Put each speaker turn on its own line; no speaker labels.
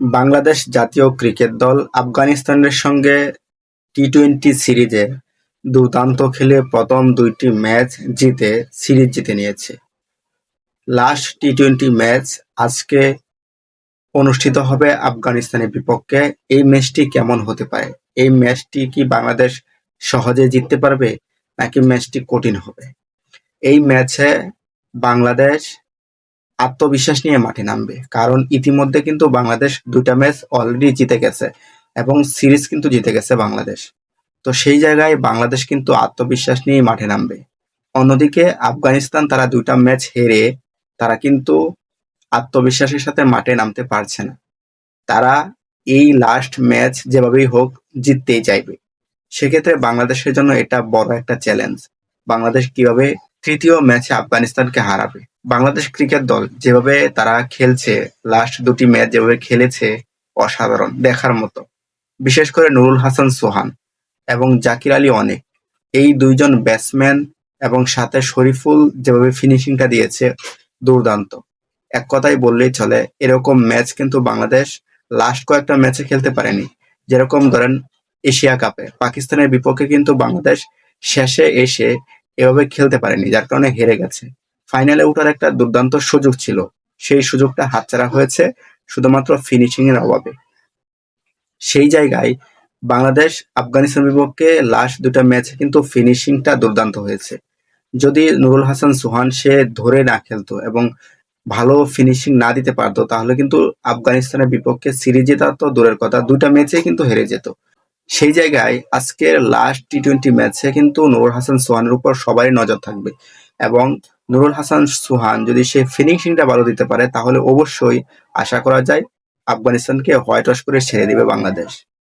বাংলাদেশ জাতীয় ক্রিকেট দল আফগানিস্তানের সঙ্গে টি-টোয়েন্টি সিরিজে দুর্দান্ত খেলে প্রথম দুইটি ম্যাচ জিতে, সিরিজ জিতে নিয়েছে। লাস্ট টি-টোয়েন্টি ম্যাচ আজকে অনুষ্ঠিত হবে আফগানিস্তানের বিপক্ষে। এই ম্যাচটি কেমন হতে পারে? এই ম্যাচটি কি বাংলাদেশ সহজে জিততে পারবে, নাকি ম্যাচটি কঠিন হবে? এই ম্যাচে বাংলাদেশ আত্মবিশ্বাস নিয়ে মাঠে নামবে। কারণ ইতিমধ্যে কিন্তু বাংলাদেশ দুটা ম্যাচ অলরেডি জিতে গেছে এবং সিরিজ কিন্তু জিতে গেছে বাংলাদেশ। তো সেই জায়গায় বাংলাদেশ কিন্তু আত্মবিশ্বাস নিয়ে মাঠে নামবে। অন্যদিকে আফগানিস্তান তারা দুইটা ম্যাচ হেরে তারা কিন্তু আত্মবিশ্বাসের সাথে মাঠে নামতে পারছে না। তারা এই লাস্ট ম্যাচ যেভাবেই হোক জিততেই চাইবে। সেক্ষেত্রে বাংলাদেশের জন্য এটা বড় একটা চ্যালেঞ্জ বাংলাদেশ কীভাবে তৃতীয় ম্যাচে আফগানিস্তানকে হারাবে? বাংলাদেশ ক্রিকেট দল যেভাবে তারা খেলছে লাস্ট দুটি ম্যাচ যেভাবে খেলেছে, অসাধারণ, দেখার মতো। বিশেষ করে নুরুল হাসান, সোহান এবং জাকির আলী অনেক। এই দুইজন ব্যাটসম্যান এবং সাথে শরীফুল যেভাবে ফিনিশিংটা দিয়েছে, দুর্দান্ত। এক কথায় বললেই চলে, এরকম ম্যাচ কিন্তু বাংলাদেশ লাস্ট কয়েকটা ম্যাচে খেলতে পারেনি। যেরকম ধরেন এশিয়া কাপে, পাকিস্তানের বিপক্ষে কিন্তু বাংলাদেশ শেষে এসে এভাবে খেলতে পারেনি, যার কারণে হেরে গেছে। ফাইনালে ওঠার একটা দুর্দান্ত সুযোগ ছিল। সেই সুযোগটা হাতছাড়া হয়েছে শুধুমাত্র ফিনিশিং এর অভাবে। সেই জায়গায় বাংলাদেশ, আফগানিস্তান বিপক্ষে লাস্ট দুটা ম্যাচে কিন্তু ফিনিশিংটা দুর্দান্ত হয়েছে। যদি নুরুল হাসান, সোহান সে ধরে না খেলতো এবং ভালো ফিনিশিং না দিতে পারতো, তাহলে কিন্তু আফগানিস্তানের বিপক্ষে সিরিজ জেতা তো দূরের কথা, দুটা ম্যাচে কিন্তু হেরে যেত। সেই জায়গায় আজকের লাস্ট টি টোয়েন্টি ম্যাচে কিন্তু নুরুল হাসান, সোহানের উপর সবারই নজর থাকবে এবং নুরুল হাসান সুহান যদি সে ফিনিশিংটা ভালো দিতে পারে, তাহলে অবশ্যই আশা করা যায় আফগানিস্তানকে হোয়াইট ওয়াশ করে ছেড়ে দিবে বাংলাদেশ।